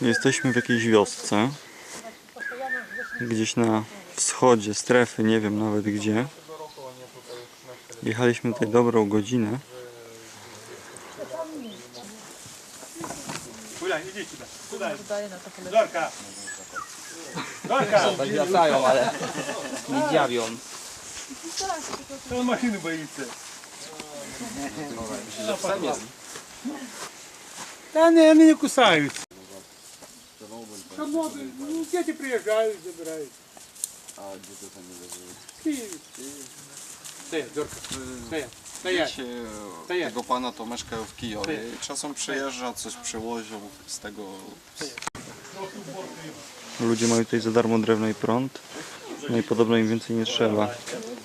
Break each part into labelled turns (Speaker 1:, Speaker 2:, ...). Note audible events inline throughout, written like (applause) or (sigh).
Speaker 1: Jesteśmy w jakiejś wiosce. Gdzieś na wschodzie strefy, nie wiem nawet gdzie. Jechaliśmy tutaj dobrą godzinę.
Speaker 2: Julia, idź tutaj. Tutaj. Dorka. Dorka.
Speaker 3: Wracają, ale nie dziawią.
Speaker 2: On машины боится. Да не, они не кусаются. Кому- ну, дети приезжают, забирают. А где тут они живут? Стоять, Дорка. Стоять. Стоять.
Speaker 4: Wiecie,
Speaker 2: Стоять.
Speaker 4: tego pana to mieszkają w Kijowie i czasem przyjeżdża, coś przywozią z tego
Speaker 1: Ludzie mają tutaj za darmo drewno i prąd. No i podobno im więcej nie trzeba.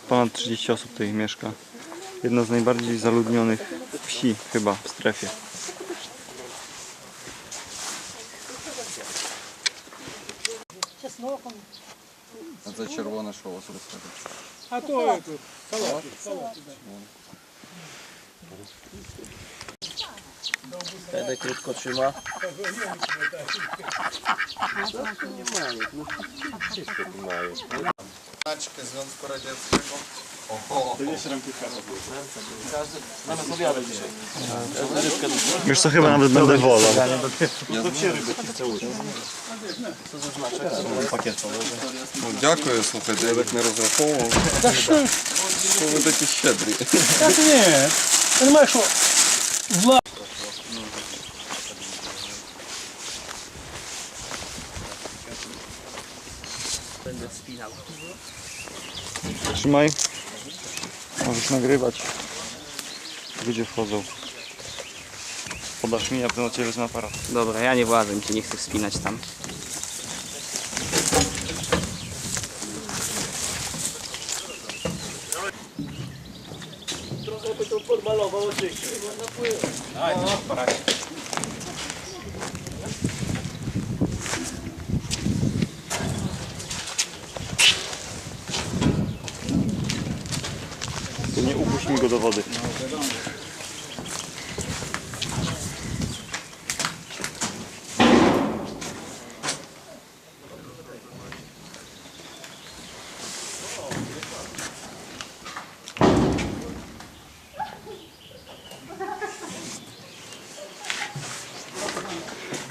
Speaker 1: Ponad 30 osób tutaj mieszka. Jedna z najbardziej zaludnionych wsi chyba w strefie.
Speaker 4: чесноком. А це червоне, що у вас розходить?
Speaker 2: А то салатик. салатик, Это
Speaker 3: да. Когда крепко.
Speaker 4: Понимает, ну чисто
Speaker 3: понимает. Звонку радиоцикл.
Speaker 1: Wiesz co, chyba nawet będę wolał.
Speaker 4: Ну, дякую, слухайте, я так не розраховував. Що ви такі щедрі?
Speaker 2: Так нет. Понимаешь, что зла
Speaker 3: Będę wspinał.
Speaker 1: Trzymaj. Możesz nagrywać. Ludzie wchodzą. Podasz mi, ja potem od ciebie wezmę aparat.
Speaker 3: Dobra, ja nie władzę, mi się nie chcę wspinać tam.
Speaker 1: To nie upuść mi go do wody.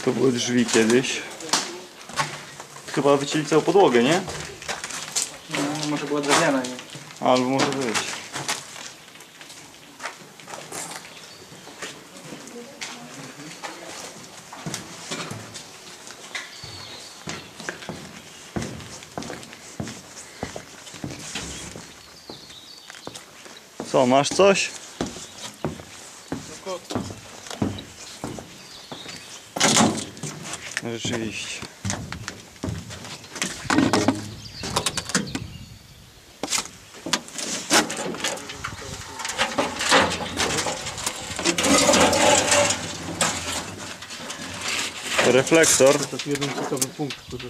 Speaker 1: To były drzwi kiedyś. Chyba wycięli całą podłogę, nie?
Speaker 3: Może była drewniana, nie?
Speaker 1: Albo może być. Co, masz coś? Rzeczywiście. Reflektor.
Speaker 2: To jest jeden ciekawy punkt, który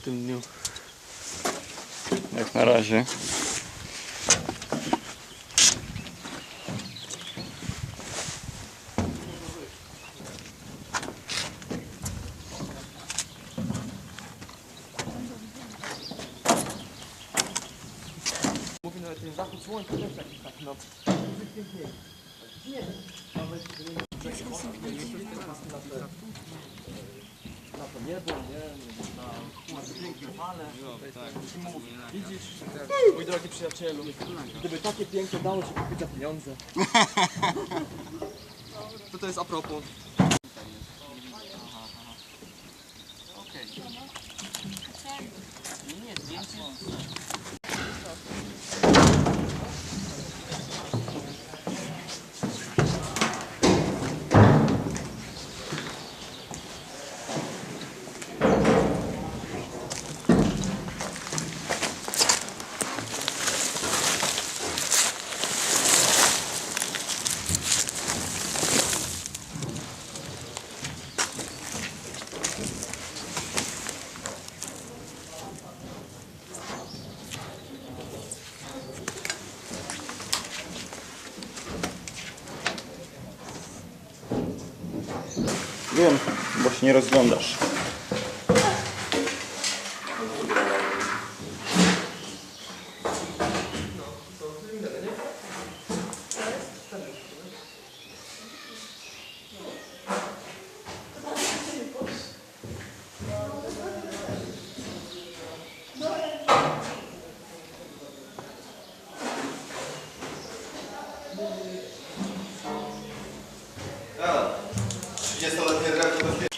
Speaker 2: w tym dniu.
Speaker 1: Jak na razie.
Speaker 3: ten zachód słońca też taki tak no. Nie. Na to nie niebo, nie? Na piękne fale. Widzisz? Mój drogi przyjacielu, gdyby takie piękne dało się kupić za pieniądze. (laughs) To to jest a propos. Okej. Nie, zdjęcie.
Speaker 1: Wiem, bo się nie rozglądasz.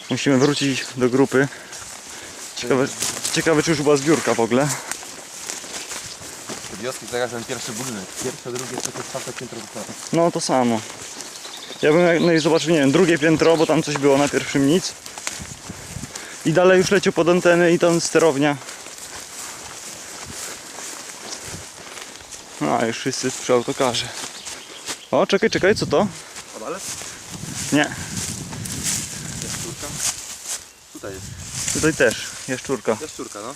Speaker 1: Musimy wrócić do grupy. Ciekawe, ciekawe czy już była zbiórka w ogóle.
Speaker 5: Wioski teraz ten pierwszy budynek. Pierwsze, drugie, trzecie, czwarte piętro dokładnie.
Speaker 1: No to samo. Ja bym no i zobaczył, nie wiem, drugie piętro, bo tam coś było na pierwszym nic. I dalej już leciał pod anteny i tam sterownia. No, a już wszyscy przy autokarze. O, czekaj, czekaj, co to?
Speaker 5: Padalec?
Speaker 1: Nie,
Speaker 5: Jest czurka?
Speaker 1: Tutaj też, jaszczurka.
Speaker 5: Jest czurka, no.